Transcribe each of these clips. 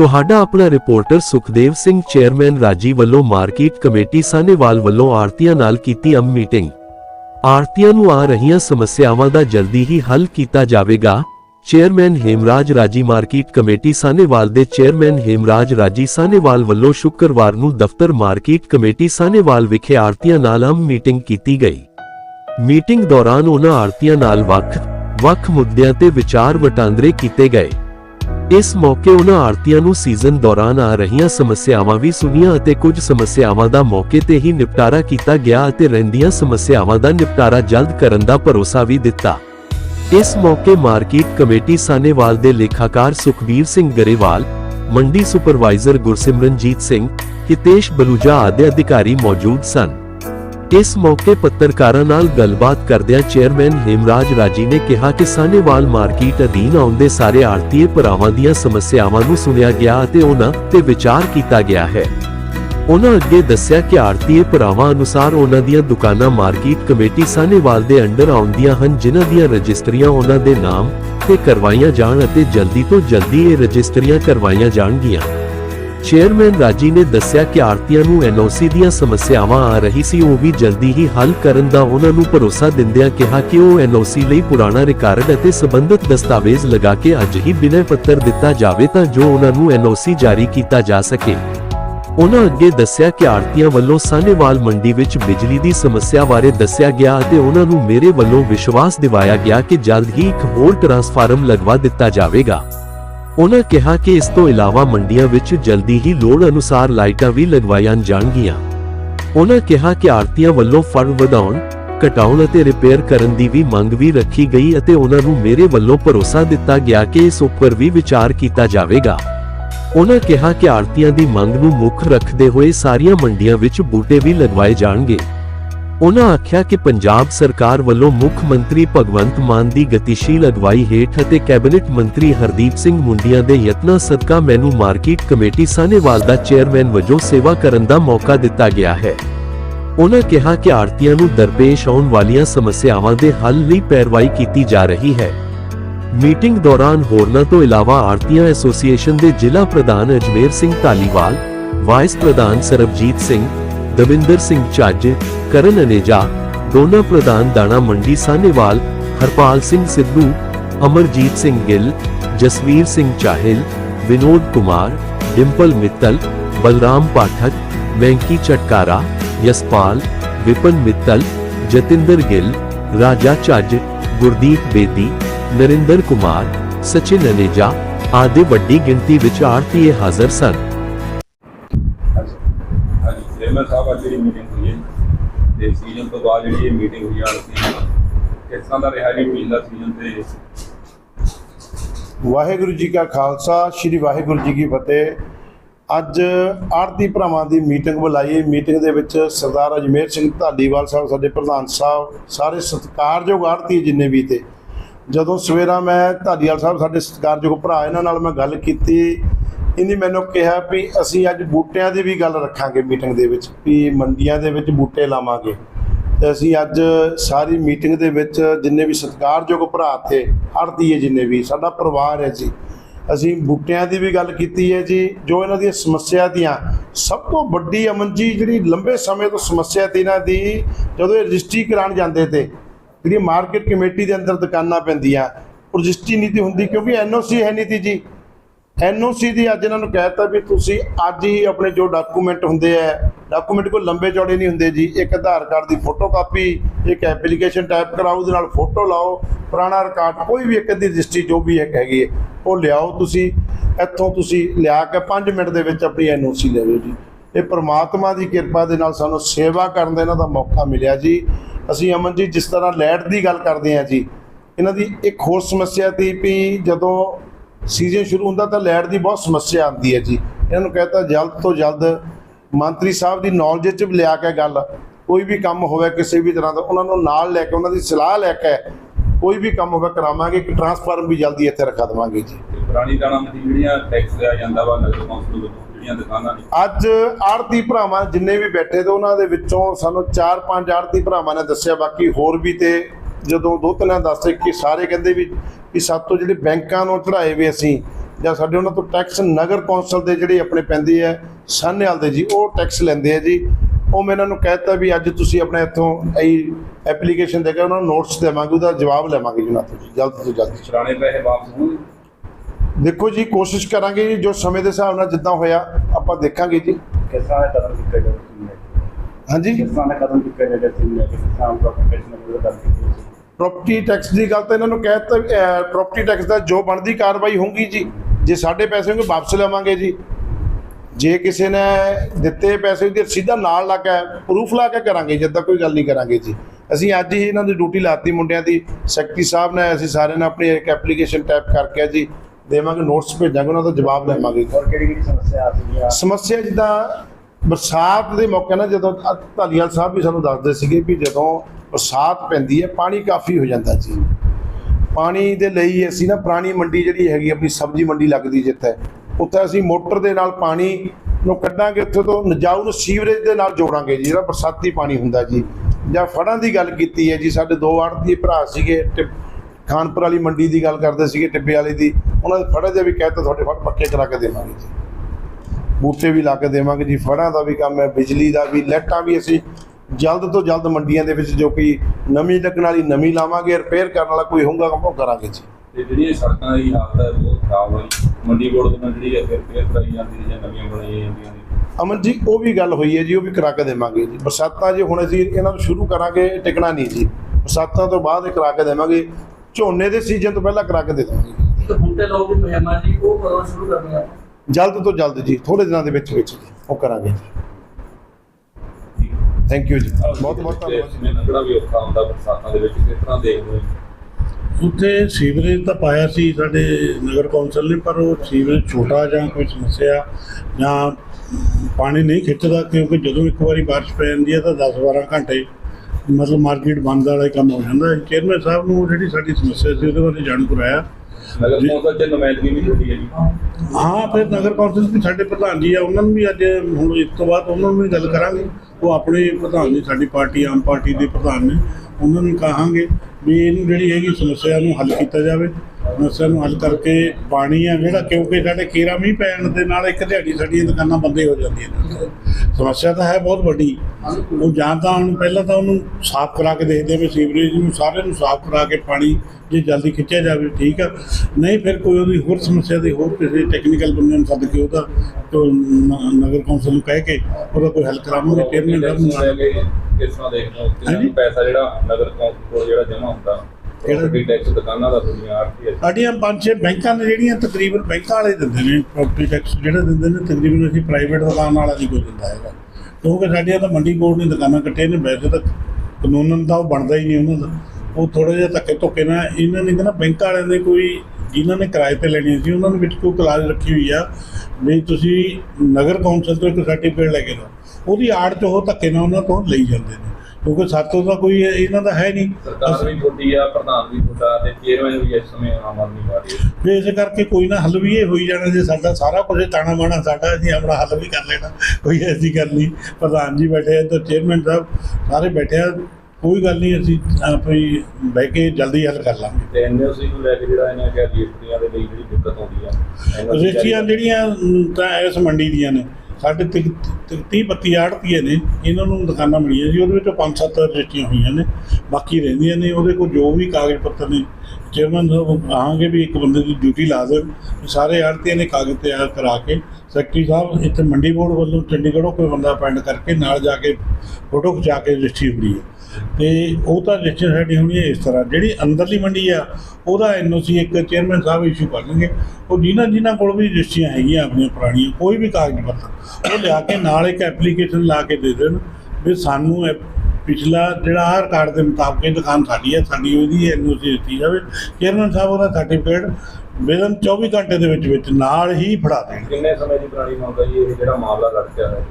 ਤੁਹਾਡਾ ਆਪਣਾ reporter Sukhdev Singh, chairman ਰਾਜੀ ਵੱਲੋਂ ਮਾਰਕੀਟ ਕਮੇਟੀ ਸਾਹਨੇਵਾਲ ਵੱਲੋਂ ਆੜਤੀਆਂ ਨਾਲ ਕੀਤੀ ਅਮ ਮੀਟਿੰਗ। ਆੜਤੀਆਂ ਨੂੰ ਆ ਰਹੀਆਂ ਸਮੱਸਿਆਵਾਂ ਦਾ ਜਲਦੀ ਹੀ ਹੱਲ ਕੀਤਾ ਜਾਵੇਗਾ। ਚੇਅਰਮੈਨ ਹੇਮਰਾਜ ਰਾਜੀ ਮਾਰਕੀਟ ਕਮੇਟੀ ਸਾਹਨੇਵਾਲ ਦੇ ਚੇਅਰਮੈਨ ਹੇਮਰਾਜ ਰਾਜੀ ਸਾਨੇਵਾਲ ਵੱਲੋਂ ਸ਼ੁੱਕਰਵਾਰ ਨੂੰ ਦਫ਼ਤਰ ਮਾਰਕੀਟ ਕਮੇਟੀ ਸਾਨੇਵਾਲ ਵਿਖੇ ਆੜਤੀਆਂ ਨਾਲ ਅਮ ਮੀਟਿੰਗ ਕੀਤੀ ਗਈ। ਮੀਟਿੰਗ ਦੌਰਾਨ ਉਹਨਾਂ ਆੜਤੀਆਂ ਨਾਲ ਵੱਖ ਵੱਖ ਮੁੱਦਿਆਂ ਤੇ ਵਿਚਾਰ ਵਟਾਂਦਰੇ ਕੀਤੇ ਗਏ। ਇਸ ਮੌਕੇ ਉਹਨਾਂ ਆੜਤੀਆਂ ਨੂੰ ਸੀਜ਼ਨ ਦੌਰਾਨ ਆ ਰਹੀਆਂ ਸਮੱਸਿਆਵਾਂ ਵੀ ਸੁਣੀਆਂ ਅਤੇ ਕੁਝ ਸਮੱਸਿਆਵਾਂ ਦਾ ਮੌਕੇ ਤੇ ਹੀ ਨਿਪਟਾਰਾ ਕੀਤਾ ਗਿਆ ਅਤੇ ਰਹਿੰਦੀਆਂ ਸਮੱਸਿਆਵਾਂ ਦਾ ਨਿਪਟਾਰਾ ਜਲਦ ਕਰਨ ਦਾ ਭਰੋਸਾ ਵੀ ਦਿੱਤਾ। ਇਸ ਮੌਕੇ ਮਾਰਕੀਟ ਕਮੇਟੀ ਸਾਨੇਵਾਲ ਦੇ ਲੇਖਾਕਾਰ ਸੁਖਬੀਰ ਸਿੰਘ ਗਰੇਵਾਲ, ਮੰਡੀ ਸੁਪਰਵਾਈਜ਼ਰ ਗੁਰਸਿਮਰਨਜੀਤ ਸਿੰਘ, ਹਿਤੇਸ਼ ਬਲੂਜਾ ਆਦਿ ਅਧਿਕਾਰੀ ਮੌਜੂਦ ਸਨ। ਇਸ ਮੌਕੇ ਪੱਤਰਕਾਰਾਂ ਨਾਲ ਗੱਲਬਾਤ ਕਰਦਿਆਂ ਚੇਅਰਮੈਨ ਹੇਮਰਾਜ ਰਾਜੀ ਨੇ ਕਿਹਾ ਕਿ ਸਾਨੇਵਾਲ ਮਾਰਕੀਟ ਅਧੀਨ ਆਉਂਦੇ ਸਾਰੇ ਆੜਤੀਏ ਭਰਾਵਾਂ ਦੀਆਂ ਸਮੱਸਿਆਵਾਂ ਨੂੰ ਸੁਣਿਆ ਗਿਆ ਅਤੇ ਉਹਨਾਂ ਤੇ ਵਿਚਾਰ ਕੀਤਾ ਗਿਆ ਹੈ। ਉਹਨਾਂ ਅੱਗੇ ਦੱਸਿਆ ਕਿ ਆੜਤੀਏ ਭਰਾਵਾਂ ਅਨੁਸਾਰ ਉਹਨਾਂ ਦੀਆਂ ਦੁਕਾਨਾਂ ਮਾਰਕੀਟ ਕਮੇਟੀ ਸਾਨੇਵਾਲ ਦੇ ਅੰਡਰ ਆਉਂਦੀਆਂ ਹਨ, ਜਿਨ੍ਹਾਂ ਦੀਆਂ ਰਜਿਸਟਰੀਆਂ ਉਹਨਾਂ ਦੇ ਨਾਮ ਤੇ ਕਰਵਾਈਆਂ ਜਾਣ ਅਤੇ ਜਲਦੀ ਤੋਂ ਜਲਦੀ ਇਹ ਰਜਿਸਟਰੀਆਂ ਕਰਵਾਈਆਂ ਜਾਣਗੀਆਂ। ਚੇਅਰਮੈਨ ਰਾਜੀ ਨੇ ਦੱਸਿਆ ਕਿ ਆੜਤੀਆਂ ਨੂੰ ਐਨਓਸੀ ਦੀਆਂ ਸਮੱਸਿਆਵਾਂ ਆ ਰਹੀ ਸੀ, ਉਹ ਵੀ ਜਲਦੀ ਹੀ ਹੱਲ ਕਰਨ ਦਾ ਉਹਨਾਂ ਨੂੰ ਭਰੋਸਾ ਦਿੰਦਿਆਂ ਕਿਹਾ ਕਿ ਉਹ ਐਨਓਸੀ ਲਈ ਪੁਰਾਣਾ ਰਿਕਾਰਡ ਅਤੇ ਸਬੰਧਤ ਦਸਤਾਵੇਜ਼ ਲਗਾ ਕੇ ਅੱਜ ਹੀ ਬਿਨੈ ਪੱਤਰ ਦਿੱਤਾ ਜਾਵੇ ਤਾਂ ਜੋ ਉਹਨਾਂ ਨੂੰ ਐਨਓਸੀ ਜਾਰੀ ਕੀਤਾ ਜਾ ਸਕੇ। ਉਹਨਾਂ ਅੱਗੇ ਦੱਸਿਆ ਕਿ ਆੜਤੀਆਂ ਵੱਲੋਂ ਸਾਹਨੇਵਾਲ ਮੰਡੀ ਵਿੱਚ ਬਿਜਲੀ ਦੀ ਸਮੱਸਿਆ ਬਾਰੇ ਦੱਸਿਆ ਗਿਆ ਅਤੇ ਉਹਨਾਂ ਨੂੰ ਮੇਰੇ ਵੱਲੋਂ ਵਿਸ਼ਵਾਸ ਦਿਵਾਇਆ ਗਿਆ ਕਿ ਜਲਦ ਹੀ ਇੱਕ ਹੋਰ ਟਰਾਂਸਫਾਰਮ ਲਗਵਾ ਦਿੱਤਾ ਜਾਵੇਗਾ। ਉਹਨਾਂ ਕਿਹਾ ਕਿ ਇਸ ਤੋਂ ਇਲਾਵਾ ਮੰਡੀਆਂ ਵਿੱਚ ਜਲਦੀ ਹੀ ਲੋੜ ਅਨੁਸਾਰ ਲਾਈਟਾਂ ਵੀ ਲਗਵਾਈਆਂ ਜਾਣਗੀਆਂ। ਉਹਨਾਂ ਕਿਹਾ ਕਿ ਆੜਤੀਆਂ ਵੱਲੋਂ ਫੜ ਵਧਾਉਣ ਘਟਾਉਣ ਅਤੇ ਰਿਪੇਅਰ ਕਰਨ ਦੀ ਵੀ ਮੰਗ ਵੀ ਰੱਖੀ ਗਈ ਅਤੇ ਉਹਨਾਂ ਨੂੰ ਮੇਰੇ ਵੱਲੋਂ ਭਰੋਸਾ ਦਿੱਤਾ ਗਿਆ ਕਿ ਇਸ ਉੱਪਰ ਵੀ ਵਿਚਾਰ ਕੀਤਾ ਜਾਵੇਗਾ। ਉਹਨਾਂ ਕਿਹਾ ਕਿ ਆੜਤੀਆਂ ਦੀ ਮੰਗ ਨੂੰ ਮੁੱਖ ਰੱਖਦੇ ਹੋਏ ਸਾਰੀਆਂ ਮੰਡੀਆਂ ਵਿੱਚ ਬੂਟੇ ਵੀ ਲਗਵਾਏ ਜਾਣਗੇ। ਉਹਨਾਂ ਆਖਿਆ ਕਿ ਪੰਜਾਬ ਸਰਕਾਰ ਵੱਲੋਂ ਮੁੱਖ ਮੰਤਰੀ ਭਗਵੰਤ ਮਾਨ ਦੀ ਗਤੀਸ਼ੀਲ ਅਗਵਾਈ ਹੇਠ ਅਤੇ ਕੈਬਨਿਟ ਮੰਤਰੀ ਹਰਦੀਪ ਸਿੰਘ ਮੁੰਡੀਆਂ ਦੇ ਯਤਨਾਂ ਸਦਕਾ ਮੈਨੂੰ ਮਾਰਕੀਟ ਕਮੇਟੀ ਸਾਹਨੇਵਾਲ ਦਾ ਚੇਅਰਮੈਨ ਵਜੋਂ ਸੇਵਾ ਕਰਨ ਦਾ ਮੌਕਾ ਦਿੱਤਾ ਗਿਆ ਹੈ। ਉਹਨਾਂ ਕਿਹਾ ਕਿ ਆੜਤੀਆਂ ਨੂੰ ਦਰਪੇਸ਼ ਆਉਣ ਵਾਲੀਆਂ ਸਮੱਸਿਆਵਾਂ ਦੇ ਹੱਲ ਲਈ ਪੈਰਵਾਈ ਕੀਤੀ ਜਾ ਰਹੀ ਹੈ। ਮੀਟਿੰਗ ਦੌਰਾਨ ਹੋਰਨਾਂ ਤੋਂ ਇਲਾਵਾ ਆੜਤੀਆਂ ਐਸੋਸੀਏਸ਼ਨ ਦੇ ਜ਼ਿਲ੍ਹਾ ਪ੍ਰਧਾਨ ਅਜਮੇਰ ਸਿੰਘ ਧਾਲੀਵਾਲ, ਵਾਈਸ ਪ੍ਰਧਾਨ ਸਰਬਜੀਤ ਸਿੰਘ ਦਵਿੰਦਰ ਸਿੰਘ ਚੱਜ ਕਰਨ ਅਨੇਜਾ ਦੋਨਾ ਪ੍ਰਧਾਨ ਦਾਣਾ ਮੰਡੀ ਸਾਹਨੇਵਾਲ ਹਰਪਾਲ ਸਿੰਘ ਸਿੱਧੂ ਅਮਰਜੀਤ ਸਿੰਘ ਗਿੱਲ ਜਸਵੀਰ ਸਿੰਘ ਚਾਹਿਲ ਵਿਨੋਦ ਕੁਮਾਰ ਡਿੰਪਲ ਮਿੱਤਲ ਬਲਰਾਮ ਪਾਠਕ ਵੈਂਕੀ ਚਟਕਾਰਾ ਯਸਪਾਲ ਵਿਪਨ ਮਿੱਤਲ ਜਤਿੰਦਰ ਗਿੱਲ ਰਾਜਾ ਚੱਜ ਗੁਰਦੀਪ ਬੇਦੀ ਨਰਿੰਦਰ ਕੁਮਾਰ ਸਚਿਨ ਅਨੇਜਾ ਆਦਿ ਵੱਡੀ ਗਿਣਤੀ ਵਿੱਚ ਆੜਤੀਏ ਹਾਜ਼ਰ ਸਨ ਸਾਹਿਬ ਅੱਜ ਜਿਹੜੀ ਮੀਟਿੰਗ ਹੋਈ ਹੈ, ਤੇ ਸੀਜ਼ਨ ਤੋਂ ਬਾਅਦ ਜਿਹੜੀ ਇਹ ਮੀਟਿੰਗ ਹੋਈ ਆ ਸੀ ਕਿਸ ਤਰ੍ਹਾਂ ਦਾ ਰਿਹਾ ਜੀ ਪਿਛਲਾ ਸੀਜ਼ਨ ਤੇ। ਵਾਹਿਗੁਰੂ ਜੀ ਕਾ ਖਾਲਸਾ, ਸ੍ਰੀ ਵਾਹਿਗੁਰੂ ਜੀ ਕੀ ਫਤਿਹ। ਅੱਜ ਆਰਤੀ ਭਰਾਵਾਂ ਦੀ ਮੀਟਿੰਗ ਬੁਲਾਈ ਮੀਟਿੰਗ ਦੇ ਵਿੱਚ ਸਰਦਾਰ ਅਜਮੇਰ ਸਿੰਘ ਧਾਲੀਵਾਲ ਸਾਹਿਬ, ਸਾਡੇ ਪ੍ਰਧਾਨ ਸਾਹਿਬ, ਸਾਰੇ ਸਤਿਕਾਰਯੋਗ ਆਰਤੀ ਜਿੰਨੇ ਵੀ ਤੇ। ਜਦੋਂ ਸਵੇਰਾ ਮੈਂ ਧਾਲੀਵਾਲ ਸਾਹਿਬ, ਸਾਡੇ ਸਤਿਕਾਰਯੋਗ ਭਰਾ, ਇਹਨਾਂ ਨਾਲ ਮੈਂ ਗੱਲ ਕੀਤੀ। ਇਹਨੇ ਮੈਨੂੰ ਕਿਹਾ ਵੀ ਅਸੀਂ ਅੱਜ ਬੂਟਿਆਂ ਦੀ ਵੀ ਗੱਲ ਰੱਖਾਂਗੇ ਮੀਟਿੰਗ ਦੇ ਵਿੱਚ, ਵੀ ਮੰਡੀਆਂ ਦੇ ਵਿੱਚ ਬੂਟੇ ਲਾਵਾਂਗੇ। ਤੇ ਅਸੀਂ ਅੱਜ ਸਾਰੀ ਮੀਟਿੰਗ ਦੇ ਵਿੱਚ ਜਿੰਨੇ ਵੀ ਸਤਿਕਾਰਯੋਗ ਭਰਾ ਤੇ ਹੜਦੀ ਹੈ ਜਿੰਨੇ ਵੀ, ਸਾਡਾ ਪਰਿਵਾਰ ਹੈ ਜੀ। ਅਸੀਂ ਬੂਟਿਆਂ ਦੀ ਵੀ ਗੱਲ ਕੀਤੀ ਹੈ ਜੀ, ਜੋ ਇਹਨਾਂ ਦੀਆਂ ਸਮੱਸਿਆ ਦੀਆਂ ਸਭ ਤੋਂ ਵੱਡੀ ਅਮਨ ਜੀ ਜਿਹੜੀ ਲੰਬੇ ਸਮੇਂ ਤੋਂ ਸਮੱਸਿਆ ਤੇ ਇਹਨਾਂ ਦੀ, ਜਦੋਂ ਇਹ ਰਜਿਸਟਰੀ ਕਰਾਉਣ ਜਾਂਦੇ ਤੇ, ਜਿਹੜੀ ਮਾਰਕੀਟ ਕਮੇਟੀ ਦੇ ਅੰਦਰ ਦੁਕਾਨਾਂ ਪੈਂਦੀਆਂ ਉਹ ਰਜਿਸਟਰੀ ਨੀਤੀ ਹੁੰਦੀ ਕਿਉਂਕਿ ਐਨਓਸੀ ਹੈ ਨਹੀਂ ਤੀ ਜੀ। ਐਨਓਸੀ ਦੀ ਅੱਜ ਇਹਨਾਂ ਨੂੰ ਕਹਿਤਾ ਵੀ ਤੁਸੀਂ ਅੱਜ ਹੀ ਆਪਣੇ ਜੋ ਡਾਕੂਮੈਂਟ ਹੁੰਦੇ ਆ ਡਾਕੂਮੈਂਟ ਕੋਈ ਲੰਬੇ ਚੌੜੇ ਨਹੀਂ ਹੁੰਦੇ ਜੀ, ਇੱਕ ਆਧਾਰ ਕਾਰਡ ਦੀ ਫੋਟੋ ਕਾਪੀ ਇੱਕ ਐਪਲੀਕੇਸ਼ਨ ਟਾਈਪ ਕਰਾਓ, ਉਹਦੇ ਨਾਲ ਫੋਟੋ ਲਾਓ, ਪੁਰਾਣਾ ਰਿਕਾਰਡ ਕੋਈ ਵੀ ਇੱਕ ਦੀ ਰਜਿਸਟਰੀ ਜੋ ਵੀ ਇੱਕ ਹੈਗੀ ਹੈ, ਉਹ ਲਿਆਓ ਤੁਸੀਂ, ਇੱਥੋਂ ਤੁਸੀਂ ਲਿਆ ਕੇ 5 ਮਿੰਟ ਦੇ ਵਿੱਚ ਆਪਣੀ ਐਨਓਸੀ ਲੈ ਲਓ ਜੀ। ਇਹ ਪ੍ਰਮਾਤਮਾ ਦੀ ਕਿਰਪਾ ਦੇ ਨਾਲ ਸਾਨੂੰ ਸੇਵਾ ਕਰਨ ਦਾ ਇਹਨਾਂ ਦਾ ਮੌਕਾ ਮਿਲਿਆ ਜੀ। ਅਸੀਂ ਅਮਨ ਜੀ, ਜਿਸ ਤਰ੍ਹਾਂ ਲੈਟ ਦੀ ਗੱਲ ਕਰਦੇ ਹਾਂ ਜੀ, ਇਹਨਾਂ ਦੀ ਇੱਕ ਹੋਰ ਸਮੱਸਿਆ ਤੀ ਵੀ ਜਦੋਂ ਸੀਜ਼ਨ ਸ਼ੁਰੂ ਹੁੰਦਾ ਤਾਂ ਲਾਈਟ ਦੀ ਬਹੁਤ ਸਮੱਸਿਆ ਆਉਂਦੀ ਹੈ ਜੀ। ਇਹਨਾਂ ਨੂੰ ਕਹਿੰਦਾ ਜਲਦ ਤੋਂ ਜਲਦ ਮੰਤਰੀ ਸਾਹਿਬ ਦੀ ਨੌਲੇਜ 'ਚ ਲਿਆ ਕੇ ਗੱਲ ਕੋਈ ਵੀ ਕੰਮ ਹੋਵੇ ਕਿਸੇ ਵੀ ਤਰ੍ਹਾਂ ਦਾ ਉਹਨਾਂ ਨੂੰ ਨਾਲ ਲੈ ਕੇ ਉਹਨਾਂ ਦੀ ਸਲਾਹ ਲੈ ਕੇ ਕੋਈ ਵੀ ਕੰਮ ਹੋਵੇ ਕਰਾਵਾਂਗੇ ਇੱਕ ਟਰਾਂਸਫਾਰਮ ਵੀ ਜਲਦੀ ਇੱਥੇ ਰਖਾ ਦੇਵਾਂਗੇ ਜੀ। ਪੁਰਾਣੀ ਦਾਣਾ ਮੰਡੀ ਜਿਹੜੀਆਂ ਟੈਕਸ ਲਿਆ ਜਾਂਦਾ ਵਾ ਨਗਰ ਕੌਂਸਲ ਵੱਲੋਂ ਜਿਹੜੀਆਂ ਦੁਕਾਨਾਂ ਨੇ। ਅੱਜ ਆੜਤੀ ਭਰਾਵਾਂ ਜਿੰਨੇ ਵੀ ਬੈਠੇ ਤੇ ਉਹਨਾਂ ਦੇ ਵਿੱਚੋਂ ਸਾਨੂੰ 4-5 ਆੜਤੀ ਭਰਾਵਾਂ ਨੇ ਦੱਸਿਆ ਬਾਕੀ ਹੋਰ ਵੀ ਤੇ ਜਦੋਂ ਦੋ ਤਿੰਨਾਂ ਦੱਸੇ ਕਿ ਸਾਰੇ ਕਹਿੰਦੇ ਵੀ ਵੀ ਸਾਤੋਂ ਜਿਹੜੇ ਬੈਂਕਾਂ ਨੂੰ ਚੜਾਏ ਵੀ ਅਸੀਂ ਜਾਂ ਸਾਡੇ ਉਹਨਾਂ ਤੋਂ ਟੈਕਸ ਨਗਰ ਕੌਂਸਲ ਦੇ ਜਿਹੜੇ ਆਪਣੇ ਪੈਂਦੇ ਆ ਸਾਹਨੇਵਾਲ ਦੇ ਜੀ ਉਹ ਟੈਕਸ ਲੈਂਦੇ ਆ ਜੀ। ਉਹ ਮੈਂ ਇਹਨਾਂ ਨੂੰ ਕਹਿਤਾ ਵੀ ਅੱਜ ਤੁਸੀਂ ਆਪਣੇ ਇੱਥੋਂ ਇਹ ਐਪਲੀਕੇਸ਼ਨ ਦੇ ਕੇ ਉਹਨਾਂ ਨੂੰ ਨੋਟਿਸ ਦੇਵਾਂਗੇ ਉਹਦਾ ਜਵਾਬ ਲਵਾਂਗੇ ਜੀ ਉਹਨਾਂ ਤੋਂ ਜਲਦ ਤੋਂ ਜਲਦ। ਪੁਰਾਣੇ ਪੈਸੇ ਵਾਪਸ ਹੋਣਗੇ? ਦੇਖੋ ਜੀ ਕੋਸ਼ਿਸ਼ ਕਰਾਂਗੇ ਜੀ ਜੋ ਸਮੇਂ ਦੇ ਹਿਸਾਬ ਨਾਲ ਜਿੱਦਾਂ ਹੋਇਆ ਆਪਾਂ ਦੇਖਾਂਗੇ ਜੀ। ਕਿਸ ਤਰ੍ਹਾਂ ਦੇ ਕਦਮ ਚੁੱਕੇ ਗਏ ਤੁਸੀਂ? ਲੈ ਕੇ? ਹਾਂਜੀ। ਕਿਸ ਤਰ੍ਹਾਂ ਦੇ ਕਦਮ ਚੁੱਕੇ ਗਏ ਤੁਸੀਂ? ਕਿਸ ਤਰ੍ਹਾਂ ਪ੍ਰੋਫੈਸ਼ਨਲ ਵਿਰੋਧ ਕਰ ਦਿੱਤੀ ਸੀ ਪ੍ਰਾਪਰਟੀ ਟੈਕਸ ਦੀ ਗੱਲ ਤਾਂ ਇਹਨਾਂ ਨੂੰ ਕਹਿ ਦਿੱਤਾ ਪ੍ਰਾਪਰਟੀ ਟੈਕਸ ਦਾ ਜੋ ਬਣਦੀ ਕਾਰਵਾਈ ਹੋਊਗੀ ਜੀ ਜੇ ਸਾਡੇ ਪੈਸੇ ਹੋਣਗੇ ਵਾਪਸ ਲਵਾਂਗੇ ਜੀ। ਜੇ ਕਿਸੇ ਨੇ ਦਿੱਤੇ ਪੈਸੇ ਦੀ ਸਿੱਧਾ ਨਾਲ ਲਾ ਕੇ ਪ੍ਰੂਫ ਲਾ ਕੇ ਕਰਾਂਗੇ ਜਿੱਦਾਂ ਕੋਈ ਗੱਲ ਨਹੀਂ ਕਰਾਂਗੇ ਜੀ। ਅਸੀਂ ਅੱਜ ਹੀ ਇਹਨਾਂ ਦੀ ਡਿਊਟੀ ਲਾਤੀ ਮੁੰਡਿਆਂ ਦੀ। ਸੈਕਟਰੀ ਸਾਹਿਬ ਨੇ ਅਸੀਂ ਸਾਰਿਆਂ ਨੇ ਆਪਣੀ ਇੱਕ ਐਪਲੀਕੇਸ਼ਨ ਟਾਈਪ ਕਰਕੇ ਜੀ ਦੇਵਾਂਗੇ ਨੋਟਸ ਭੇਜਾਂਗੇ ਉਹਨਾਂ ਦਾ ਜਵਾਬ ਲਵਾਂਗੇ ਹੋਰ ਕਿਹੜੀ ਕਿਹੜੀ ਸਮੱਸਿਆ ਆ ਸੀਗੀ ਸਮੱਸਿਆ ਜਿੱਦਾਂ ਬਰਸਾਤ ਦੇ ਮੌਕੇ ਨਾ ਜਦੋਂ ਧਾਲੀਵਾਲ ਸਾਹਿਬ ਵੀ ਸਾਨੂੰ ਦੱਸਦੇ ਸੀਗੇ ਵੀ ਜਦੋਂ ਬਰਸਾਤ ਪੈਂਦੀ ਹੈ, ਪਾਣੀ ਕਾਫੀ ਹੋ ਜਾਂਦਾ ਜੀ। ਪਾਣੀ ਦੇ ਲਈ ਅਸੀਂ ਨਾ ਪੁਰਾਣੀ ਮੰਡੀ ਜਿਹੜੀ ਹੈਗੀ, ਆਪਣੀ ਸਬਜ਼ੀ ਮੰਡੀ ਲੱਗਦੀ ਜਿੱਥੇ, ਉੱਥੇ ਅਸੀਂ ਮੋਟਰ ਦੇ ਨਾਲ ਪਾਣੀ ਨੂੰ ਕੱਢਾਂਗੇ, ਉੱਥੇ ਤੋਂ ਨਜਾਊ ਨੂੰ ਸੀਵਰੇਜ ਦੇ ਨਾਲ ਜੋੜਾਂਗੇ ਜੀ, ਜਿਹੜਾ ਬਰਸਾਤੀ ਪਾਣੀ ਹੁੰਦਾ ਜੀ। ਜਾਂ ਫੜਾਂ ਦੀ ਗੱਲ ਕੀਤੀ ਹੈ ਜੀ, ਸਾਡੇ ਦੋ ਆੜਤੀ ਭਰਾ ਸੀਗੇ, ਟਿ- ਖਾਨਪੁਰ ਵਾਲੀ ਮੰਡੀ ਦੀ ਗੱਲ ਕਰਦੇ ਸੀਗੇ, ਟਿੱਬੇ ਵਾਲੀ ਦੀ, ਉਹਨਾਂ ਦੇ ਫੜੇ ਦੇ ਵੀ ਕਹਿਤਾ ਤੁਹਾਡੇ ਫੜ ਪੱਕੇ ਕਰਾ ਕੇ ਦੇਵਾਂਗੇ ਜੀ। ਬੂਟੇ ਵੀ ਲਾ ਕੇ ਦੇਵਾਂਗੇ ਜੀ, ਫੜਾਂ ਦਾ ਵੀ ਕੰਮ ਹੈ, ਬਿਜਲੀ ਦਾ ਵੀ, ਲਾਈਟਾਂ ਵੀ ਅਸੀਂ ਜਲਦ ਤੋਂ ਜਲਦ ਮੰਡੀਆਂ ਦੇ ਵਿੱਚ ਜੋ ਕੋਈ ਨਵੀਂ ਲੱਗਣ ਵਾਲੀ ਨਵੀਂ ਲਾਵਾਂਗੇ ਰਿਪੇਅਰ ਕਰਨ ਵਾਲਾ ਕੋਈ ਹੋਊਗਾ ਉਹ ਕਰਾਂਗੇ ਜੀ। ਤੇ ਜਿਹੜੀਆਂ ਸੜਕਾਂ ਦੀ ਹਾਲਤ ਹੈ ਬਹੁਤ ਖਰਾਬ ਹੈ ਮੰਡੀ ਬੋਰਡ ਤੋਂ ਜਿਹੜੀ ਹੈ ਫਿਰ ਫੇਰ ਕਰਾਈ ਜਾਂਦੀ ਹੈ ਜਾਂ ਨਵੀਆਂ ਬਣਾਈਆਂ ਜਾਂਦੀਆਂ ਨੇ। ਅਮਨ ਜੀ ਉਹ ਵੀ ਗੱਲ ਹੋਈ ਹੈ ਜੀ ਉਹ ਵੀ ਕਰਾ ਕੇ ਦੇਵਾਂਗੇ ਜੀ। ਬਰਸਾਤਾਂ ਜੇ ਹੁਣ ਅਸੀਂ ਇਹਨਾਂ ਨੂੰ ਸ਼ੁਰੂ ਕਰਾਂਗੇ ਟਿਕਣਾ ਨਹੀਂ ਜੀ। ਬਰਸਾਤਾਂ ਤੋਂ ਬਾਅਦ ਇਹ ਕਰਾ ਕੇ ਦੇਵਾਂਗੇ। ਝੋਨੇ ਦੇ ਸੀਜ਼ਨ ਤੋਂ ਪਹਿਲਾਂ ਕਰਾ ਕੇ ਦੇ ਦੇਵਾਂਗੇ ਜੀ। ਇੱਕ ਬੂਟੇ ਲਾਉਣ ਦੀ ਮੁਹਿੰਮ ਹੈ ਜੀ ਉਹ ਕਦੋਂ ਸ਼ੁਰੂ ਕਰਨੀ ਹੈ ਜਲਦ ਤੋਂ ਜਲਦ ਜੀ ਥੋੜੇ ਦਿਨਾਂ ਦੇ ਵਿੱਚ ਵਿੱਚ ਉਹ ਕਰਾਂਗੇ ਜੀ। ਥੈਂਕ ਯੂ ਜੀ। ਬਹੁਤ ਬਹੁਤ ਧੰਨਵਾਦ ਜੀ। ਮੈਂ ਲੰਘਣਾ ਵੀ ਔਖਾ ਹੁੰਦਾ ਬਰਸਾਤਾਂ ਦੇ ਵਿੱਚ ਕਿਸ ਤਰ੍ਹਾਂ ਦੇਖਦੇ ਹੋ? ਉੱਥੇ ਸੀਵਰੇਜ ਤਾਂ ਪਾਇਆ ਸੀ ਸਾਡੇ ਨਗਰ ਕੌਂਸਲ ਨੇ ਪਰ ਉਹ ਸੀਵਰੇਜ ਛੋਟਾ ਜਾਂ ਕੋਈ ਸਮੱਸਿਆ ਜਾਂ ਪਾਣੀ ਨਹੀਂ ਖਿੱਚਦਾ ਕਿਉਂਕਿ ਜਦੋਂ ਇੱਕ ਵਾਰੀ ਬਾਰਿਸ਼ ਪੈ ਜਾਂਦੀ ਹੈ ਤਾਂ 10-12 ਘੰਟੇ ਮਤਲਬ ਮਾਰਕੀਟ ਬੰਦ ਵਾਲਾ ਹੀ ਕੰਮ ਹੋ ਜਾਂਦਾ ਹੈ। ਚੇਅਰਮੈਨ ਸਾਹਿਬ ਨੂੰ ਜਿਹੜੀ ਸਾਡੀ ਸਮੱਸਿਆ ਸੀ ਉਹਦੇ ਬਾਰੇ ਜਾਣੂ ਕਰਾਇਆ। ਨਗਰ ਕੌਂਸਲ ਚ ਨੁਮਾਇੰਦਗੀ ਵੀ ਹੁੰਦੀ ਹੈ ਜੀ। ਹਾਂ ਫਿਰ ਨਗਰ ਕੌਂਸਲ ਵੀ ਸਾਡੇ ਪ੍ਰਧਾਨ ਜੀ ਆ ਉਹਨਾਂ ਨੂੰ ਵੀ ਅੱਜ ਹੁਣ ਇਸ ਤੋਂ ਬਾਅਦ ਉਹਨਾਂ ਨੂੰ ਵੀ ਗੱਲ ਕਰਾਂਗੇ। ਉਹ ਆਪਣੇ ਪ੍ਰਧਾਨ ਨੇ, ਸਾਡੀ ਪਾਰਟੀ, ਆਮ ਪਾਰਟੀ ਦੇ ਪ੍ਰਧਾਨ ਨੇ, ਉਹਨਾਂ ਨੂੰ ਕਹਾਂਗੇ ਵੀ ਇਹਨੂੰ ਜਿਹੜੀ ਹੈਗੀ ਸਮੱਸਿਆ ਨੂੰ ਹੱਲ ਕੀਤਾ ਜਾਵੇ। ਸਮੱਸਿਆ ਨੂੰ ਹੱਲ ਕਰਕੇ ਪਾਣੀ ਆ ਜਿਹੜਾ ਕਿਉਂਕਿ ਸਾਡੇ ਕੀਰਾ ਮੀਂਹ ਪੈਣ ਦੇ ਨਾਲ ਇੱਕ ਦਿਹਾੜੀ ਸਾਡੀਆਂ ਦੁਕਾਨਾਂ ਬੰਦੇ ਹੋ ਜਾਂਦੀਆਂ ਨੇ। ਸਮੱਸਿਆ ਤਾਂ ਹੈ ਬਹੁਤ ਵੱਡੀ। ਉਹ ਜਾਂ ਤਾਂ ਹੁਣ ਪਹਿਲਾਂ ਤਾਂ ਉਹਨੂੰ ਸਾਫ਼ ਕਰਾ ਕੇ ਦੇਖਦੇ ਵੀ ਸੀਵਰੇਜ ਨੂੰ ਸਾਰੇ ਨੂੰ ਸਾਫ਼ ਕਰਾ ਕੇ ਪਾਣੀ ਜੇ ਜਲਦੀ ਖਿੱਚਿਆ ਜਾਵੇ ਠੀਕ ਆ। ਨਹੀਂ ਫਿਰ ਕੋਈ ਉਹਦੀ ਹੋਰ ਸਮੱਸਿਆ ਦੀ ਹੋਰ ਕਿਸੇ ਟੈਕਨੀਕਲ ਬੰਦੇ ਨੂੰ ਸੱਦ ਕੇ ਉਹਦਾ ਨਗਰ ਕੌਂਸਲ ਨੂੰ ਕਹਿ ਕੇ ਉਹਦਾ ਕੋਈ ਹੱਲ ਕਰਾਵਾਂਗੇ ਚੇਅਰਮੈਨ ਸਾਹਿਬ ਨੂੰ ਕਿਸ ਤਰ੍ਹਾਂ ਪੈਸਾ ਜਿਹੜਾ ਨਗਰ ਕੌਂਸਲ ਕੋਲ ਜਿਹੜਾ ਜਮ੍ਹਾਂ ਹੁੰਦਾ ਕਿਹੜਾ? ਪ੍ਰੋਪਰਟੀ ਟੈਕਸ ਦੁਕਾਨਾਂ ਦਾ ਦੁਨੀਆ ਆਰਤੀ ਸਾਡੀਆਂ ਪੰਜ ਛੇ ਬੈਂਕਾਂ ਨੇ ਜਿਹੜੀਆਂ ਤਕਰੀਬਨ ਬੈਂਕਾਂ ਵਾਲੇ ਦਿੰਦੇ ਨੇ ਪ੍ਰਾਪਰਟੀ ਟੈਕਸ ਜਿਹੜਾ ਦਿੰਦੇ ਨੇ ਤਕਰੀਬਨ ਅਸੀਂ ਪ੍ਰਾਈਵੇਟ ਦੁਕਾਨ ਵਾਲਾ ਨਹੀਂ ਕੋਈ ਦਿੰਦਾ ਹੈਗਾ। ਕਿਉਂਕਿ ਸਾਡੀਆਂ ਤਾਂ ਮੰਡੀ ਬੋਰਡ ਨੇ ਦੁਕਾਨਾਂ ਕੱਟੇ ਨੇ ਵੈਸੇ ਤਾਂ ਕਾਨੂੰਨ ਤਾਂ ਉਹ ਬਣਦਾ ਹੀ ਨਹੀਂ ਉਹਨਾਂ ਦਾ। ਉਹ ਥੋੜੇ ਜਿਹਾ ਧੱਕੇ ਧੁੱਕੇ ਨਾਲ ਇਹਨਾਂ ਨੇ ਕਹਿੰਦਾ ਬੈਂਕ ਵਾਲਿਆਂ ਨੇ ਕੋਈ ਜਿਨ੍ਹਾਂ ਨੇ ਕਿਰਾਏ ਤੇ ਲੈਣੀ ਸੀ ਉਹਨਾਂ ਨੇ ਵਿੱਚ ਕੋਈ ਕਲਾਜ਼ ਰੱਖੀ ਹੋਈ ਆ ਵੀ ਤੁਸੀਂ ਨਗਰ ਕੌਂਸਲ ਤੋਂ ਇੱਕ ਸਰਟੀਫਿਕੇਟ ਲੈ ਕੇ ਦਿਓ। ਉਹਦੀ ਆੜ 'ਚ ਉਹ ਧੱਕੇ ਨਾਲ ਉਹਨਾਂ ਤੋਂ ਲਈ ਜਾਂਦੇ ਨੇ। ਕਿਉਂਕਿ ਸਾਤੋਂ ਤਾਂ ਕੋਈ ਇਹਨਾਂ ਦਾ ਹੈ ਨਹੀਂ। ਸਰਕਾਰ ਵੀ ਤੁਹਾਡੀ ਆ ਪ੍ਰਧਾਨ ਵੀ ਤੁਹਾਡਾ ਤੇ ਚੇਅਰਮੈਨ ਵੀ ਇਸ ਸਮੇਂ ਆਮ ਆਦਮੀ ਪਾਰਟੀ ਦਾ। ਵੀ ਇਸ ਕਰਕੇ ਕੋਈ ਨਾ ਹੱਲ ਵੀ ਇਹ ਹੋਈ ਜਾਣਾ ਜੇ ਸਾਡਾ ਸਾਰਾ ਕੁਝ ਤਾਣਾ ਬਾਣਾ ਸਾਡਾ ਅਸੀਂ ਆਪਣਾ ਹੱਲ ਵੀ ਕਰ ਲੈਣਾ। ਕੋਈ ਐਸੀ ਗੱਲ ਨਹੀਂ। ਪ੍ਰਧਾਨ ਜੀ ਬੈਠੇ ਆ ਤੇ ਚੇਅਰਮੈਨ ਸਾਹਿਬ ਸਾਰੇ ਬੈਠੇ ਆ। ਕੋਈ ਗੱਲ ਨਹੀਂ ਅਸੀਂ ਆਪਣੀ ਬਹਿ ਕੇ ਜਲਦੀ ਹੱਲ ਕਰ ਲਾਂਗੇ। ਤੇ ਐਨਓਸੀ ਨੂੰ ਲੈ ਕੇ ਜਿਹੜਾ ਇਹਨਾਂ ਕਿ ਰਜਿਸਟਰੀਆਂ ਦੇ ਲਈ ਜਿਹੜੀ ਦਿੱਕਤ ਆਉਂਦੀ ਆ ਰਜਿਸਟਰੀਆਂ ਜਿਹੜੀਆਂ ਤਾਂ ਇਸ ਮੰਡੀ ਦੀਆਂ ਨੇ। ਸਾਡੇ 30 32 ਆੜਤੀਏ ਨੇ, ਇਹਨਾਂ ਨੂੰ ਦੁਕਾਨਾਂ ਮਿਲੀਆਂ ਜੀ, ਉਹਦੇ ਵਿੱਚੋਂ 5-7 ਰਜਿਸਟਰੀਆਂ ਹੋਈਆਂ ਨੇ, ਬਾਕੀ ਰਹਿੰਦੀਆਂ ਨੇ, ਉਹਦੇ ਕੋਲ ਜੋ ਵੀ ਕਾਗਜ਼ ਪੱਤਰ ਨੇ ਚੇਅਰਮੈਨ ਸਾਹਿਬ ਕਹਾਂਗੇ ਵੀ ਇੱਕ ਬੰਦੇ ਦੀ ਡਿਊਟੀ ਲਾ ਦੇਣ, ਸਾਰੇ ਆੜਤੀਆਂ ਨੇ ਕਾਗਜ਼ ਤਿਆਰ ਕਰਾ ਕੇ, ਸੈਕਟਰੀ ਸਾਹਿਬ, ਇੱਥੇ ਮੰਡੀ ਬੋਰਡ ਵੱਲੋਂ ਚੰਡੀਗੜ੍ਹੋਂ ਕੋਈ ਬੰਦਾ ਅਪਾਇੰਟ ਕਰਕੇ ਨਾਲ ਜਾ ਕੇ ਫੋਟੋ ਖਿਚਾ ਕੇ ਰਜਿਸਟਰੀ ਹੁੰਦੀ ਹੈ। ਤੇ ਉਹ ਤਾਂ ਰਜਿਸਟਰੀ ਸਾਡੀ ਹੋਣੀ ਹੈ ਇਸ ਤਰ੍ਹਾਂ। ਜਿਹੜੀ ਅੰਦਰਲੀ ਮੰਡੀ ਆ, ਉਹਦਾ ਐਨਓਸੀ ਇੱਕ ਚੇਅਰਮੈਨ ਸਾਹਿਬ ਇਸ਼ੂ ਕਰਨਗੇ ਉਹ ਜਿਨ੍ਹਾਂ ਜਿਨ੍ਹਾਂ ਕੋਲ ਵੀ ਰਜਿਸਟਰੀਆਂ ਹੈਗੀਆਂ ਆਪਣੀਆਂ ਪੁਰਾਣੀਆਂ, ਕੋਈ ਵੀ ਕਾਗਜ਼ ਪੱਤਰ, ਉਹ ਲਿਆ ਕੇ ਨਾਲ ਇੱਕ ਐਪਲੀਕੇਸ਼ਨ ਲਾ ਕੇ ਦੇ ਦੇਣ ਵੀ ਸਾਨੂੰ ਇਹ ਪਿਛਲਾ ਜਿਹੜਾ ਆਹ ਕਾਰਡ ਦੇ ਮੁਤਾਬਕ ਇਹ ਦੁਕਾਨ ਸਾਡੀ ਹੈ, ਸਾਡੀ ਉਹਦੀ ਐਨਓਸੀ ਦਿੱਤੀ ਜਾਵੇ। ਚੇਅਰਮੈਨ ਸਾਹਿਬ ਉਹਦਾ ਸਰਟੀਫਿਕੇਟ ਵਿਦਨ 24 ਘੰਟੇ ਦੇ ਵਿੱਚ ਵਿੱਚ ਨਾਲ ਹੀ ਫੜਾ ਦੇਣ ਕਿੰਨੇ ਸਮੇਂ ਦੀ ਪੁਰਾਣੀ ਮੰਗ ਹੈ ਇਹ ਜਿਹੜਾ ਮਾਮਲਾ ਲੜਕਿਆ ਹੈ?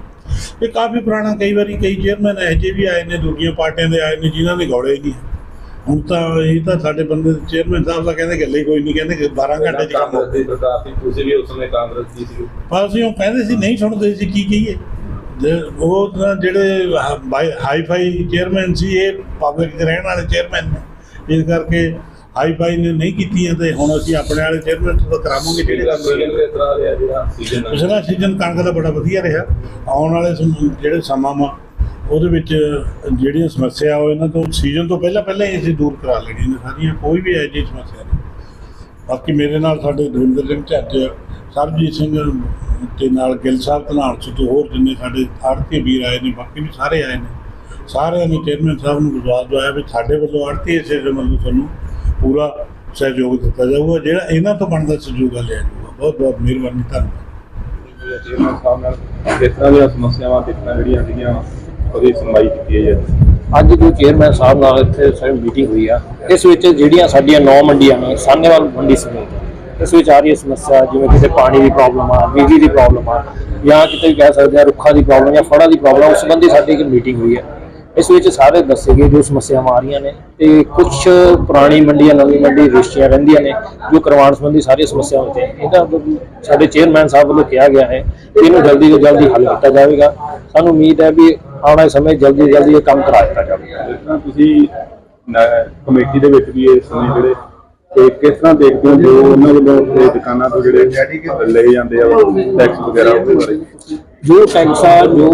ਇਹ ਕਾਫੀ ਪੁਰਾਣਾ ਕਈ ਵਾਰੀ ਕਈ ਚੇਅਰਮੈਨ ਇਹੋ ਜਿਹੇ ਵੀ ਆਏ ਨੇ ਦੂਜੀਆਂ ਪਾਰਟੀਆਂ ਦੇ ਆਏ ਨੇ ਜਿਨ੍ਹਾਂ ਨੇ ਗੌੜੇ ਨਹੀਂ ਹੁਣ ਤਾਂ ਇਹ ਤਾਂ ਸਾਡੇ ਬੰਦੇ ਚੇਅਰਮੈਨ ਸਾਹਿਬ ਤਾਂ ਕਹਿੰਦੇ ਗੱਲੇ ਕੋਈ ਨਹੀਂ ਕਹਿੰਦੇ ਕਿ 12 ਘੰਟੇ ਚ ਕੰਮ ਹੋ ਕਾਂਗਰਸ ਦੀ ਸਰਕਾਰ ਸੀ ਤੁਸੀਂ ਵੀ ਉਸ ਸਮੇਂ ਕਾਂਗਰਸ ਦੀ ਸੀ। ਪਰ ਅਸੀਂ ਉਹ ਕਹਿੰਦੇ ਸੀ ਨਹੀਂ ਸੁਣਦੇ ਸੀ ਕੀ ਕਹੀਏ। ਉਹ ਤਾਂ ਜਿਹੜੇ ਹਾਈ ਫਾਈ ਚੇਅਰਮੈਨ ਸੀ ਇਹ ਪਬਲਿਕ ਦੇ ਰਹਿਣ ਵਾਲੇ ਚੇਅਰਮੈਨ ਨੇ। ਇਸ ਕਰਕੇ ਹਾਈ ਫਾਈ ਨੇ ਨਹੀਂ ਕੀਤੀਆਂ ਤੇ ਹੁਣ ਅਸੀਂ ਆਪਣੇ ਵਾਲੇ ਚੇਅਰਮੈਨ ਤੋਂ ਕਰਾਵਾਂਗੇ ਜਿਹੜੇ ਸੀਜ਼ਨ ਪਿਛਲਾ ਸੀਜ਼ਨ ਕਣਕ ਦਾ ਬੜਾ ਵਧੀਆ ਰਿਹਾ। ਆਉਣ ਵਾਲੇ ਜਿਹੜੇ ਸਮਾਂ ਵਾ ਉਹਦੇ ਵਿੱਚ ਜਿਹੜੀਆਂ ਸਮੱਸਿਆ ਉਹ ਇਹਨਾਂ ਤੋਂ ਸੀਜ਼ਨ ਤੋਂ ਪਹਿਲਾਂ ਪਹਿਲਾਂ ਹੀ ਅਸੀਂ ਦੂਰ ਕਰਾ ਲੈਣੀਆਂ ਨੇ ਸਾਰੀਆਂ ਕੋਈ ਵੀ ਐਜੀ ਸਮੱਸਿਆ ਨਹੀਂ। ਬਾਕੀ ਮੇਰੇ ਨਾਲ ਸਾਡੇ ਦਵਿੰਦਰ ਸਿੰਘ ਝੱਜ ਸਰਬਜੀਤ ਸਿੰਘ ਤੇ ਨਾਲ ਗਿੱਲ ਸਾਹਿਬ ਧਨਾਲ ਤੇ ਹੋਰ ਜਿੰਨੇ ਸਾਡੇ ਆੜਤੀ ਵੀਰ ਆਏ ਨੇ ਬਾਕੀ ਵੀ ਸਾਰੇ ਆਏ ਨੇ। ਸਾਰਿਆਂ ਨੇ ਚੇਅਰਮੈਨ ਸਾਹਿਬ ਨੂੰ ਵਿਸ਼ਵਾਸ ਦਵਾਇਆ ਵੀ ਸਾਡੇ ਵੱਲੋਂ ਆੜਤੀ ਇਸੇ ਦੇ ਵੱਲੋਂ ਤੁਹਾਨੂੰ ਪੂਰਾ ਸਹਿਯੋਗ ਦਿੱਤਾ ਜਾਊਗਾ, ਜਿਹੜਾ ਇਹਨਾਂ ਤੋਂ ਬਣਦਾ ਸਹਿਯੋਗ ਲਿਆ ਜਾਊਗਾ ਬਹੁਤ ਬਹੁਤ ਮਿਹਰਬਾਨੀ, ਧੰਨਵਾਦ। ਚੇਅਰਮੈਨ ਸਾਹਿਬ ਨਾਲ ਕਿਸ ਤਰ੍ਹਾਂ ਦੀਆਂ ਸਮੱਸਿਆਵਾਂ ਕਿਸ ਜਿਹੜੀਆਂ ਸੀਗੀਆਂ ਉਹਦੀ ਸੁਣਵਾਈ ਕੀਤੀ ਹੈ ਅੱਜ ਜੋ ਚੇਅਰਮੈਨ ਸਾਹਿਬ ਨਾਲ ਇੱਥੇ ਸਾਡੀ ਮੀਟਿੰਗ ਹੋਈ ਆ। ਇਸ ਵਿੱਚ ਜਿਹੜੀਆਂ ਸਾਡੀਆਂ ਨੌ ਮੰਡੀਆਂ ਨੇ, ਸਾਹਨੇਵਾਲ ਮੰਡੀ ਸਮੇਤ, ਇਸ ਵਿੱਚ ਆ ਰਹੀ ਸਮੱਸਿਆ, ਜਿਵੇਂ ਕਿਸੇ ਪਾਣੀ ਦੀ ਪ੍ਰੋਬਲਮ ਆ, ਬਿਜਲੀ ਦੀ ਪ੍ਰੋਬਲਮ ਆ, ਜਾਂ ਕਿਤੇ ਵੀ ਕਹਿ ਸਕਦੇ ਆ ਰੁੱਖਾਂ ਦੀ ਪ੍ਰੋਬਲਮ ਜਾਂ ਫੜਾਂ ਦੀ ਪ੍ਰੋਬਲਮ ਉਸ ਸੰਬੰਧੀ ਸਾਡੀ ਇੱਕ ਮੀਟਿੰਗ ਹੋਈ ਹੈ ਇਸ ਵਿੱਚ ਸਾਰੇ ਦੱਸੇ ਗਏ ਜੋ ਸਮੱਸਿਆਵਾਂ ਆ ਰਹੀਆਂ ਨੇ ਤੇ ਕੁਝ ਪੁਰਾਣੀ ਮੰਡੀਆਂ ਨਵੀਂ ਮੰਡੀ ਰਜਿਸਟਰੀਆਂ ਰਹਿੰਦੀਆਂ ਨੇ ਜੋ ਕਰਵਾਉਣ ਸੰਬੰਧੀ ਸਾਰੀਆਂ ਸਮੱਸਿਆਵਾਂ ਤੇ ਇਹਦਾ ਸਾਡੇ ਚੇਅਰਮੈਨ ਸਾਹਿਬ ਵੱਲੋਂ ਕਿਹਾ ਗਿਆ ਹੈ ਕਿ ਇਹਨੂੰ ਜਲਦੀ ਤੋਂ ਜਲਦੀ ਹੱਲ ਕੀਤਾ ਜਾਵੇਗਾ। ਸਾਨੂੰ ਉਮੀਦ ਹੈ ਵੀ ਆਉਣ ਵਾਲੇ ਸਮੇਂ ਜਲਦੀ ਜਲਦੀ ਇਹ ਕੰਮ ਕਰਾ ਦਿੱਤਾ ਜਾਵੇਗਾ। ਤੁਸੀਂ ਕਮੇਟੀ ਦੇ ਵਿੱਚ ਵੀ ਇਹ ਸਮੇਂ ਜਿਹੜੇ ਤੇ ਕਿਸ ਤਰ੍ਹਾਂ ਦੇਖਦੇ ਹੋ ਜੋ ਉਹਨਾਂ ਵੱਲੋਂ ਦੁਕਾਨਾਂ ਤੋਂ ਜਿਹੜੇ ਲਏ ਜਾਂਦੇ ਆ ਟੈਕਸ ਵਗੈਰਾ ਉਹਦੇ ਬਾਰੇ? ਜੋ ਟੈਕਸ ਆ ਜੋ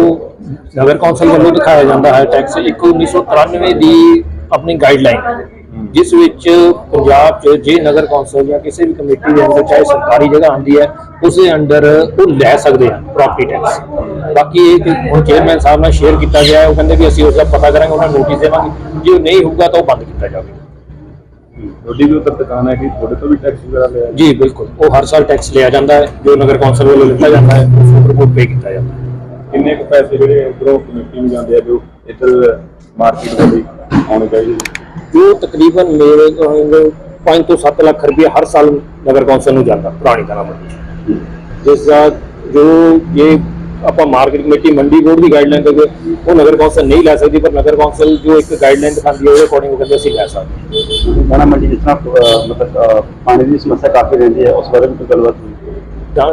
ਨਗਰ ਕੌਂਸਲ ਵੱਲੋਂ ਦਿਖਾਇਆ ਜਾਂਦਾ ਹੈ ਟੈਕਸ ਇੱਕ 1993 ਦੀ ਆਪਣੀ ਗਾਈਡਲਾਈਨ ਜਿਸ ਵਿੱਚ ਪੰਜਾਬ 'ਚ ਜੇ ਨਗਰ ਕੌਂਸਲ ਜਾਂ ਕਿਸੇ ਵੀ ਕਮੇਟੀ ਦੇ ਅੰਦਰ ਚਾਹੇ ਸਰਕਾਰੀ ਜਗ੍ਹਾ ਆਉਂਦੀ ਹੈ ਉਸ ਦੇ ਅੰਡਰ ਉਹ ਲੈ ਸਕਦੇ ਆ ਪ੍ਰਾਪਰਟੀ ਟੈਕਸ ਬਾਕੀ ਇਹ ਕਿ ਹੁਣ ਚੇਅਰਮੈਨ ਸਾਹਿਬ ਨਾਲ ਸ਼ੇਅਰ ਕੀਤਾ ਗਿਆ ਉਹ ਕਹਿੰਦੇ ਵੀ ਅਸੀਂ ਉਸ ਦਾ ਪਤਾ ਕਰਾਂਗੇ ਉਹਨਾਂ ਨੋਟਿਸ ਦੇਵਾਂਗੇ। ਜੇ ਉਹ ਨਹੀਂ ਹੋਊਗਾ ਤਾਂ ਉਹ ਬੰਦ ਕੀਤਾ ਜਾਵੇਗਾ। ਤੁਹਾਡੀ ਵੀ ਉੱਧਰ ਦੁਕਾਨ ਹੈ ਕਿ ਤੁਹਾਡੇ ਤੋਂ ਵੀ ਟੈਕਸ ਵਗੈਰਾ ਲਿਆ ਜੀ ਬਿਲਕੁਲ। ਉਹ ਹਰ ਸਾਲ ਟੈਕਸ ਲਿਆ ਜਾਂਦਾ ਹੈ ਜੋ ਨਗਰ ਕੌਂਸਲ ਵੱਲੋਂ ਲਿੱਤਾ ਜਾਂਦਾ ਹੈ ਉਸ ਨੂੰ ਰਿਪੋਰਟ ਪੇ ਕੀਤਾ ਜਾਂਦਾ ਹੈ। ਕਿੰਨੇ ਕੁ ਪੈਸੇ ਜਿਹੜੇ ਉਧਰੋਂ ਕਮੇਟੀ ਨੂੰ ਜਾਂਦੇ ਆ ਜੋ ਇੱਧਰ ਮਾਰਕੀਟ ਦੇ ਲਈ ਆਉਣੇ ਚਾਹੀਦੇ? ਜੋ ਤਕਰੀਬਨ ਮੇਰੇ ਕੋਲ 5 ਤੋਂ 7 ਲੱਖ ਰੁਪਏ ਹਰ ਸਾਲ ਨਗਰ ਕੌਂਸਲ ਨੂੰ ਜਾਂਦਾ ਪੁਰਾਣੀ ਤਰ੍ਹਾਂ ਮੰਡੀ ਜਿਸ ਦਾ ਜੋ ਇਹ ਆਪਾਂ ਮਾਰਕੀਟ ਕਮੇਟੀ ਮੰਡੀ ਬੋਰਡ ਦੀ ਗਾਈਡਲਾਈਨ ਦੇ ਉਹ ਨਗਰ ਕੌਂਸਲ ਨਹੀਂ ਲੈ ਸਕਦੀ ਪਰ ਨਗਰ ਕੌਂਸਲ ਜੋ ਇੱਕ ਗਾਈਡਲਾਈਨ ਦਿਖਾਉਂਦੀ ਹੈ ਉਹਦੇ ਅਕੋਰਡਿੰਗ ਉਹ ਕਹਿੰਦੇ ਅਸੀਂ ਲੈ ਸਕਦੇ ਹਾਂ। ਦਾਣਾ ਮੰਡੀ ਜਿਸ ਤਰ੍ਹਾਂ ਮਤਲਬ ਪਾਣੀ ਦੀ ਸਮੱਸਿਆ ਕਾਫੀ ਰਹਿੰਦੀ ਹੈ ਉਸ ਬਾਰੇ ਵੀ ਕੋਈ ਗੱਲਬਾਤ ਹੋਈ ਤਾਂ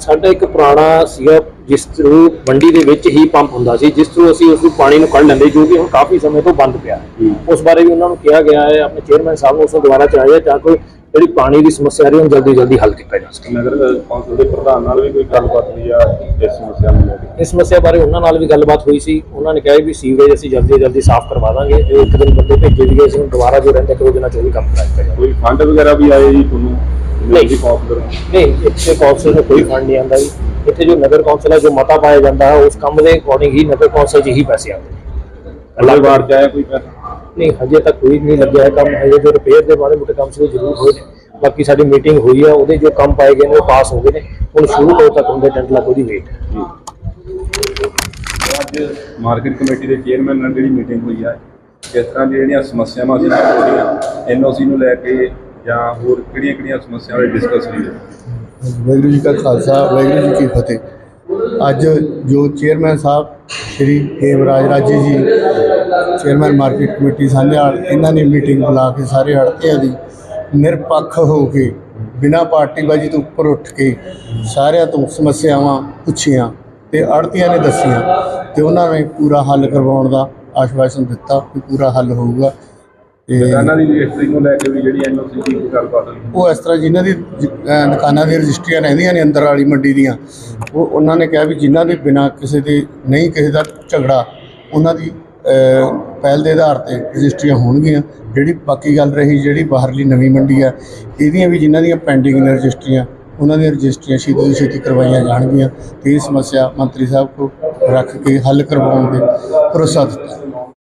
ਸਾਡਾ ਇੱਕ ਪੁਰਾਣਾ ਸੀਗਾ ਜਿਸ ਥਰੂ ਮੰਡੀ ਦੇ ਵਿੱਚ ਹੀ ਪੰਪ ਹੁੰਦਾ ਸੀ ਜਿਸ ਥਰੂ ਅਸੀਂ ਉਸ ਨੂੰ ਪਾਣੀ ਨੂੰ ਕੱਢ ਲੈਂਦੇ ਜੋ ਕਿ ਹੁਣ ਕਾਫੀ ਸਮੇਂ ਤੋਂ ਬੰਦ ਪਿਆ। ਹੈ। ਉਸ ਬਾਰੇ ਵੀ ਉਹਨਾਂ ਨੂੰ ਕਿਹਾ ਗਿਆ ਹੈ ਆਪਣੇ ਚੇਅਰਮੈਨ ਸਾਹਿਬ ਨੂੰ ਉਸ ਨੂੰ ਦੁਬਾਰਾ ਚਾਹਿਆ ਤਾਂ ਕੋਈ ਜਿਹੜੀ ਪਾਣੀ ਦੀ ਸਮੱਸਿਆ ਰਹੀ ਉਹਨੂੰ ਜਲਦੀ ਜਲਦੀ ਹੱਲ ਕੀਤਾ ਜਾ ਸਕੇ। ਨਗਰ ਕੌਂਸਲ ਦੇ ਪ੍ਰਧਾਨ ਨਾਲ ਵੀ ਕੋਈ ਗੱਲਬਾਤ ਹੋਈ ਆ ਇਸ ਸਮੱਸਿਆ ਨੂੰ ਲੈ ਕੇ? ਇਸ ਸਮੱਸਿਆ ਬਾਰੇ ਉਹਨਾਂ ਨਾਲ ਵੀ ਗੱਲਬਾਤ ਹੋਈ ਸੀ। ਉਹਨਾਂ ਨੇ ਕਿਹਾ ਵੀ ਸੀਵਰੇਜ ਅਸੀਂ ਜਲਦੀ ਤੋਂ ਜਲਦੀ ਸਾਫ਼ ਕਰਵਾ ਦਾਂਗੇ। ਜੋ ਇੱਕ ਦਿਨ ਬੰਦੇ ਭੇਜੇ ਵੀ ਗਏ ਸੀ ਹੁਣ ਦੁਬਾਰਾ ਜੋ ਰਹਿੰਦੇ ਕਿ ਉਹ ਦਿਨਾਂ ਚ ਉਹ ਵੀ ਕੰਮ ਕਰਾ ਕੋਈ ਫੰਡ ਵਗੈਰਾ ਵੀ ਆਏ ਜੀ ਤੁਹਾਨੂੰ? ਨਹੀਂ। ਜੀ ਕੌਂਸਲਰ ਨਹੀਂ ਇੱਥੇ ਕੌਂਸਲ ਨੂੰ ਕੋਈ ਫੰਡ ਨਹੀਂ ਆਉਂਦਾ ਜੀ। ਇੱਥੇ ਜੋ ਨਗਰ ਕੌਂਸਲ ਹੈ ਜੋ ਮਤਾ ਪਾਇਆ ਜਾਂਦਾ ਹੈ ਉਸ ਕੰਮ ਦੇ ਅਕੋਰਡਿੰਗ ਹੀ ਨਗਰ ਕੌਂਸਲ 'ਚ ਹੀ ਪੈਸੇ ਆਉਂਦੇ ਨੇ। ਅਗਲੀ ਵਾਰ ਚ ਆਇਆ ਕੋਈ ਪੈਸਾ? ਨਹੀਂ ਹਜੇ ਤੱਕ ਕੋਈ ਨਹੀਂ ਲੱਗਿਆ ਹੈ ਕੰਮ। ਹਜੇ ਜੋ ਰਿਪੇਅਰ ਦੇ ਮਾੜੇ ਮੋਟੇ ਕੰਮ ਸੀ ਜ਼ਰੂਰ ਹੋਏ ਨੇ। ਬਾਕੀ ਸਾਡੀ ਮੀਟਿੰਗ ਹੋਈ ਆ ਉਹਦੇ ਜੋ ਕੰਮ ਪਾਏ ਗਏ ਨੇ ਉਹ ਪਾਸ ਹੋ ਗਏ ਨੇ। ਹੁਣ ਸ਼ੁਰੂ ਤੋਂ ਤੱਕ ਹੁੰਦੇ ਟੈਂਟ ਲੱਗ ਉਹਦੀ ਵੇਟ ਹੈ ਅੱਜ ਮਾਰਕੀਟ ਕਮੇਟੀ ਦੇ ਚੇਅਰਮੈਨ ਨਾਲ ਜਿਹੜੀ ਮੀਟਿੰਗ ਹੋਈ ਆ ਕਿਸ ਤਰ੍ਹਾਂ ਜਿਹੜੀਆਂ ਸਮੱਸਿਆਵਾਂ ਸੀ ਉਹਦੀਆਂ ਐਨਓਸੀ ਨੂੰ ਲੈ ਕੇ ਜਾਂ ਹੋਰ ਕਿਹੜੀਆਂ ਕਿਹੜੀਆਂ ਸਮੱਸਿਆਵਾਂ ਡਿਸਕਸ ਹੋਈ? ਵਾਹਿਗੁਰੂ ਜੀ ਕਾ ਖਾਲਸਾ, ਵਾਹਿਗੁਰੂ ਜੀ ਕੀ ਫਤਿਹ। ਅੱਜ ਜੋ ਚੇਅਰਮੈਨ ਸਾਹਿਬ, ਸ਼੍ਰੀ ਹੇਮਰਾਜ ਰਾਜੇ ਜੀ, ਚੇਅਰਮੈਨ ਮਾਰਕੀਟ ਕਮੇਟੀ ਸਾਂਝਾਲ ਇਹਨਾਂ ਨੇ ਮੀਟਿੰਗ ਬੁਲਾ ਕੇ ਸਾਰੇ ਅੜਤਿਆਂ ਦੀ ਨਿਰਪੱਖ ਹੋ ਕੇ, ਬਿਨਾਂ ਪਾਰਟੀਬਾਜ਼ੀ ਤੋਂ ਉੱਪਰ ਉੱਠ ਕੇ ਸਾਰਿਆਂ ਤੋਂ ਸਮੱਸਿਆਵਾਂ ਪੁੱਛੀਆਂ ਤੇ ਅੜਤੀਆਂ ਨੇ ਦੱਸੀਆਂ ਤੇ ਉਹਨਾਂ ਨੇ ਪੂਰਾ ਹੱਲ ਕਰਵਾਉਣ ਦਾ ਆਸ਼ਵਾਸਨ ਦਿੱਤਾ ਕਿ ਪੂਰਾ ਹੱਲ ਹੋਊਗਾ। ਦੁਕਾਨਾਂ ਦੀ ਰਜਿਸਟਰੀ ਨੂੰ ਲੈ ਕੇ ਵੀ ਜਿਹੜੀ ਐਨਓਸੀ ਦੀ ਗੱਲਬਾਤ ਹੋਈ। ਉਹ ਇਸ ਤਰ੍ਹਾਂ ਜਿਨ੍ਹਾਂ ਦੀ ਜ- ਅਹ ਦੁਕਾਨਾਂ ਦੀਆਂ ਰਜਿਸਟਰੀਆਂ ਰਹਿੰਦੀਆਂ ਨੇ ਅੰਦਰ ਵਾਲੀ ਮੰਡੀ ਦੀਆਂ ਉਹ ਉਹਨਾਂ ਨੇ ਕਿਹਾ ਵੀ ਜਿਨ੍ਹਾਂ ਦੇ ਬਿਨਾਂ ਕਿਸੇ ਦੇ ਨਹੀਂ ਕਿਸੇ ਦਾ ਝਗੜਾ ਉਹਨਾਂ ਦੀ ਅਹ, ਪਹਿਲ ਦੇ ਆਧਾਰ ਤੇ ਰਜਿਸਟਰੀਆਂ ਹੋਣਗੀਆਂ। ਜਿਹੜੀ ਬਾਕੀ ਗੱਲ ਰਹੀ ਜਿਹੜੀ ਬਾਹਰਲੀ ਨਵੀਂ ਮੰਡੀ ਆ ਇਹਦੀਆਂ ਵੀ ਜਿਨ੍ਹਾਂ ਦੀਆਂ ਪੈਂਡਿੰਗ ਨੇ ਰਜਿਸਟਰੀਆਂ ਉਹਨਾਂ ਦੀਆਂ ਰਜਿਸਟਰੀਆਂ ਛੇਤੀ ਤੋਂ ਛੇਤੀ ਕਰਵਾਈਆਂ ਜਾਣਗੀਆਂ ਤੇ ਇਹ ਸਮੱਸਿਆ ਮੰਤਰੀ ਸਾਹਿਬ ਕੋ ਰੱਖ ਕੇ ਹੱਲ ਕਰਵਾਉਣ ਦੇ ਭਰੋਸਾ ਦਿੱਤਾ।